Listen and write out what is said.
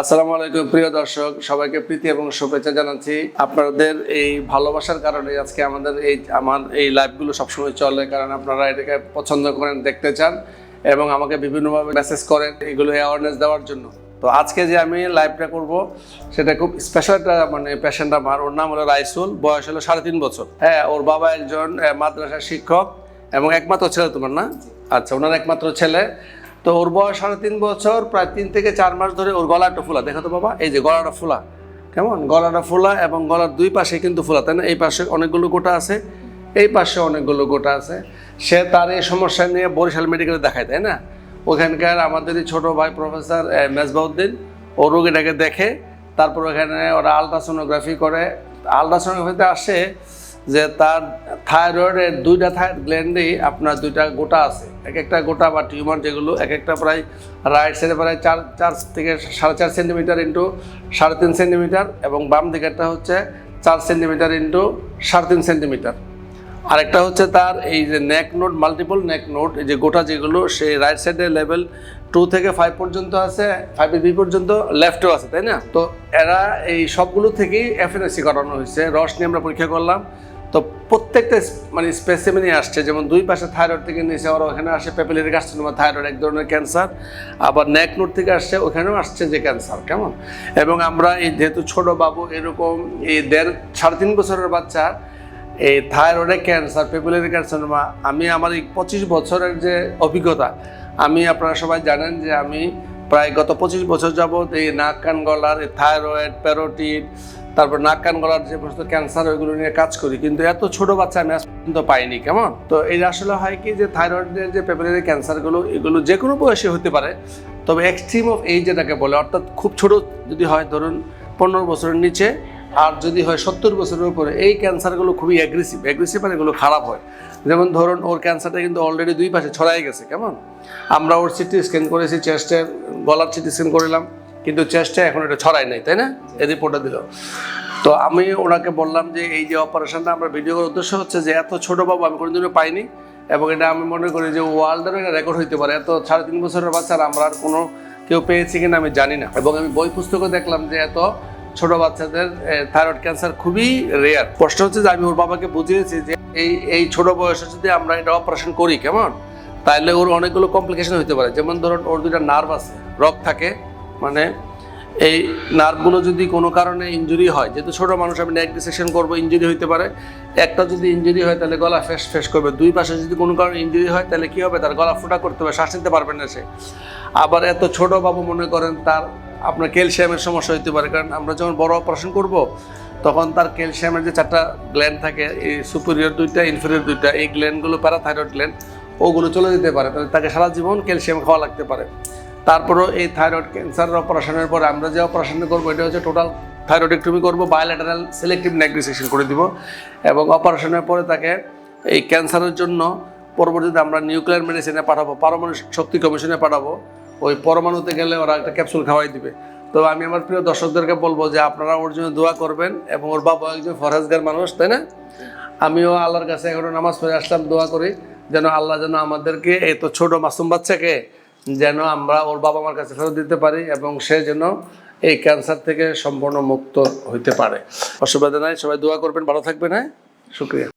আসসালামু আলাইকুম প্রিয় দর্শক। সবাইকে প্রীতি এবং শুভেচ্ছা জানাচ্ছি আপনাদের এই ভালোবাসার কারণে আজকে আমাদের এই আমার এই লাইভগুলো সবসময় চলে কারণ আপনারা এটাকে পছন্দ করেন দেখতে চান এবং আমাকে বিভিন্নভাবে মেসেজ করেন এগুলো অ্যাওয়ারনেস দেওয়ার জন্য। তো আজকে যে আমি লাইভটা করব সেটা খুব স্পেশাল একটা মানে পেশেন্ট আমার। ওর নাম হলো রাইসুল বয়স হলো সাড়ে তিন বছর। হ্যাঁ ওর বাবা একজন মাদ্রাসার শিক্ষক এবং একমাত্র ছেলে তোমার না? আচ্ছা ওনার একমাত্র ছেলে। তো ওর বয়স সাড়ে তিন বছর, প্রায় তিন থেকে চার মাস ধরে ওর গলাটা ফোলা। দেখো তো বাবা, এই যে গলাটা ফোলা। কেমন? গলাটা ফোলা এবং গলার দুই পাশে কিন্তু ফোলা, তাই না? এই পাশে অনেকগুলো গোটা আছে, এই পাশে অনেকগুলো গোটা আছে। সে তার এই সমস্যা নিয়ে বরিশাল মেডিকেলে দেখায়, তাই না? ওখানকার আমাদেরই ছোট ভাই প্রফেসর মেজবাউদ্দিন, ও রোগীটাকে দেখে, তারপর ওখানে ওরা আলট্রাসোনোগ্রাফি করে। আলট্রাসোনোগ্রাফিতে আসে যে তার থাইরয়েডের দুইটা থাইরয়েড গ্ল্যান্ডেই আপনার দুইটা গোটা আছে। এক একটা গোটা বা টিউমার যেগুলো, এক একটা প্রায় রাইট সাইডে প্রায় চার চার থেকে সাড়ে চার সেন্টিমিটার ইন্টু সাড়ে তিন সেন্টিমিটার এবং বাম দিকেরটা হচ্ছে চার সেন্টিমিটার ইন্টু সাড়ে তিন সেন্টিমিটার আরেকটা হচ্ছে তার এই যে neck note multiple neck note এই যে গোটা যেগুলো, সেই রাইট সাইডে লেভেল টু থেকে ফাইভ পর্যন্ত আছে ফাইভের বি পর্যন্ত লেফটেও আছে, তাই না? তো এরা এই সবগুলো থেকেই এফএনএসি করানো হয়েছে। রস নিয়ে আমরা পরীক্ষা করলাম। তো প্রত্যেকটা মানে স্পেসিমেনই আসছে। যেমন দুই পাশে থাইরয়েড থেকে নিচে ওরা ওখানে আসে পেপিলারি কার্সিনোমা থাইরয়েড এক ধরনের ক্যান্সার আবার নেক নোট থেকে আসছে, ওখানেও আসছে যে ক্যান্সার কেমন? এবং আমরা এই যেহেতু ছোট বাবু, এরকম এই দেড়, সাড়ে তিন বছরের বাচ্চা, এই থাইরয়েডের ক্যান্সার পেপুলারি ক্যান্সারমা আমি আমার এই পঁচিশ বছরের যে অভিজ্ঞতা, আমি আপনারা সবাই জানেন যে আমি প্রায় গত পঁচিশ বছর যাবৎ এই নাক, কান, গলার, এই থাইরয়েড প্যারোটিড তারপর নাক কান গলার যে সমস্ত ক্যান্সার ওইগুলো নিয়ে কাজ করি। কিন্তু এত ছোট বাচ্চা আমি আজ পর্যন্ত পাইনি, কেমন? তো এই আসলে হয় কি যে থাইরয়েডের যে পেপুলারি ক্যান্সারগুলো এগুলো যে কোনো বয়সে হতে পারে, তবে এক্সট্রিম অফ এই যেটাকে বলে, অর্থাৎ খুব ছোট যদি হয়, ধরুন পনেরো বছরের নিচে, আর যদি হয় সত্তর বছরের উপরে, এই ক্যান্সারগুলো খুবই অ্যাগ্রেসিভ অ্যাগ্রেসিভ মানে এগুলো খারাপ হয়। যেমন ধরুন, ওর ক্যান্সারটা কিন্তু অলরেডি দুই পাশে ছড়াই গেছে, কেমন? আমরা ওর সিটি স্ক্যান করেছি চেস্টের গলার সিটি স্ক্যান করলাম কিন্তু চেস্টে এখন এটা ছড়াই নাই, তাই না? এই রিপোর্টটা দিল। তো আমি ওনাকে বললাম যে এই যে অপারেশনটা আমরা ভিডিও করার উদ্দেশ্য হচ্ছে যে এত ছোট বাবু আমি কোনোদিনও পাইনি এবং এটা আমি মনে করি যে ওয়ার্ল্ডেরও একটা রেকর্ড হইতে পারে। এত সাড়ে তিন বছরের বাচ্চার আমরা আর কোনো কেউ পেয়েছি কিনা আমি জানি না। এবং আমি বই পুস্তকও দেখলাম যে এত ছোট বাচ্চাদের থাইরয়েড ক্যান্সার খুবই রেয়ার প্রশ্ন হচ্ছে যে আমি ওর বাবাকে বুঝিয়েছি যে এই এই ছোট বয়সে যদি আমরা এটা অপারেশন করি, কেমন? তাহলে ওর অনেকগুলো কমপ্লিকেশন হতে পারে। যেমন ধরুন ওর দুইটা নার্ভ আছে রক থাকে মানে এই নার্ভগুলো যদি কোনো কারণে ইনজুরি হয়, যেহেতু ছোট মানুষ, আমি নেক ডিসেকশন করব ইনজুরি হতে পারে। একটা যদি ইনজুরি হয়, তাহলে গলা ফেস ফেস করবে। দুই পাশে যদি কোনো কারণে ইনজুরি হয়, তাহলে কী হবে? তার গলা ফোটা করতে হবে, শ্বাস নিতে পারবে না সে। আবার এত ছোট বাবু মনে করেন, তার আপনার ক্যালসিয়ামের সমস্যা হতে পারে। কারণ আমরা যখন বড় অপারেশন করব, তখন তার ক্যালসিয়ামের যে চারটা গ্ল্যান্ড থাকে, এই সুপিরিয়র দুইটা ইনফেরিয়র দুইটা, এই গ্ল্যান্ডগুলো প্যারাথাইরয়েড গ্ল্যান্ড ওগুলো চলে যেতে পারে। তাহলে তাকে সারা জীবন ক্যালসিয়াম খাওয়া লাগতে পারে। তারপরেও এই থাইরয়েড ক্যান্সার অপারেশনের পরে আমরা যে অপারেশন করব, এটা হচ্ছে টোটাল থাইরয়েডেক্টমি করব বায়োলেটারাল সিলেক্টিভ নেগ্রিসেকশন করে দিব এবং অপারেশনের পরে তাকে এই ক্যান্সারের জন্য পরবর্তীতে আমরা নিউক্লিয়ার মেডিসিনে পাঠাবো, পারমাণবিক শক্তি কমিশনে পাঠাবো, ওই পরমাণুতে গেলে ওরা একটা ক্যাপসুল খাওয়াই দিবে। তো আমি আমার প্রিয় দর্শকদেরকে বলব যে আপনারা ওর জন্য দোয়া করবেন এবং ওর বাবা একজন ফরেজগার মানুষ, তাই না? আমিও আল্লাহর কাছে এখনও নামাজ পড়ে আসলাম, দোয়া করি যেন আল্লাহ যেন আমাদেরকে এই তো ছোট মাসুম বাচ্চাকে যেন আমরা ওর বাবা মার কাছে ফেরত দিতে পারি এবং সে যেন এই ক্যান্সার থেকে সম্পূর্ণ মুক্ত হইতে পারে। অসুবিধা নাই, সবাই দোয়া করবেন, ভালো থাকবেন হ্যাঁ? শুক্রিয়া।